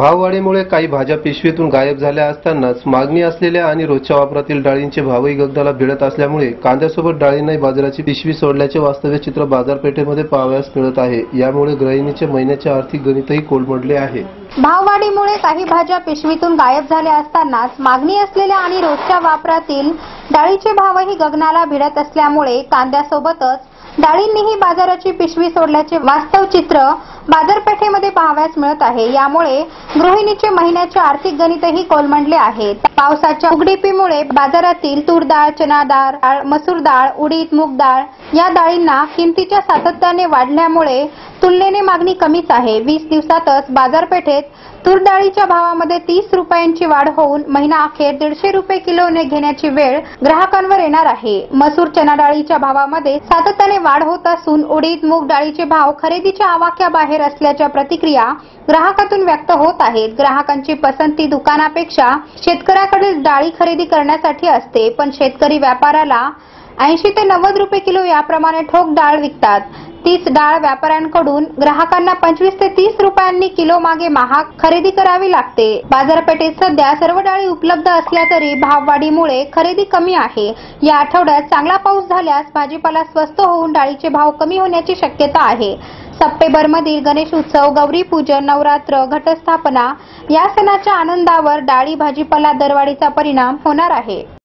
भाववाढीमुळे काही भाज्या पिशवीतून गायब झाल्या असतानाच मागणी असलेल्या आणि रोजच्या वापरातील डाळींचे भावही गगनाला भिडत असल्यामुळे कांद्यासोबत डाळींनाही बाजाराची पिशवी सोडल्याचे वास्तव्य चित्र बाजारपेठेमध्ये पाहावयास मिळत आहे. यामुळे गृहिणीचे महिन्याचे आर्थिक गणितही कोलमडले आहे. भाववाढीमुळे काही भाज्या पिशवीतून गायब झाल्या असतानाच मागणी असलेल्या आणि रोजच्या वापरातील डाळीचे भावही गगनाला भिडत असल्यामुळे कांद्यासोबतच डाळींनीही बाजाराची पिशवी सोडल्याचे वास्तव चित्र बाजारपेठेमध्ये पाहावयास मिळत आहे. यामुळे गृहिणीचे महिन्याचे आर्थिक गणितही कोलमडले आहे. पावसाच्या उघडीपीमुळे बाजारातील तूर डाळ चना डाळ डाळ, मसूर डाळ उडीद मूग डाळ या डाळींना किमतीच्या सातत्याने वाढल्यामुळे तुलनेने मागणी कमीच आहे. वीस दिवसातच बाजारपेठेत तूर डाळीच्या भावामध्ये तीस रुपयांची वाढ होऊन महिना अखेर दीडशे रुपये किलोने घेण्याची वेळ ग्राहकांवर येणार आहे. मसूर चना डाळीच्या भावामध्ये सातत्याने वाढ होत असून उडीद मूग डाळीचे भाव खरेदीच्या आवाक्याबाहेर असल्याच्या प्रतिक्रिया ग्राहकातून व्यक्त होत आहेत. ग्राहकांची पसंती दुकानापेक्षा शेतकऱ्याकडील डाळी खरेदी करण्यासाठी असते पण शेतकरी व्यापाराला ऐंशी ते नव्वद रुपये किलो याप्रमाणे ठोक डाळ विकतात. तीच डाळ व्यापाऱ्यांकडून ग्राहकांना पंचवीस ते तीस रुपयांनी किलो मागे महाग खरेदी करावी लागते. बाजारपेठेत सध्या सर्व डाळी उपलब्ध असल्या तरी भाववाढीमुळे खरेदी कमी आहे. या आठवड्यात चांगला पाऊस झाल्यास भाजीपाला स्वस्त होऊन डाळीचे भाव कमी होण्याची शक्यता आहे. सप्टेंबरमधील गणेश उत्सव गौरी पूजन नवरात्र घटस्थापना या सणाच्या आनंदावर डाळी भाजीपाला दरवाढीचा परिणाम होणार आहे.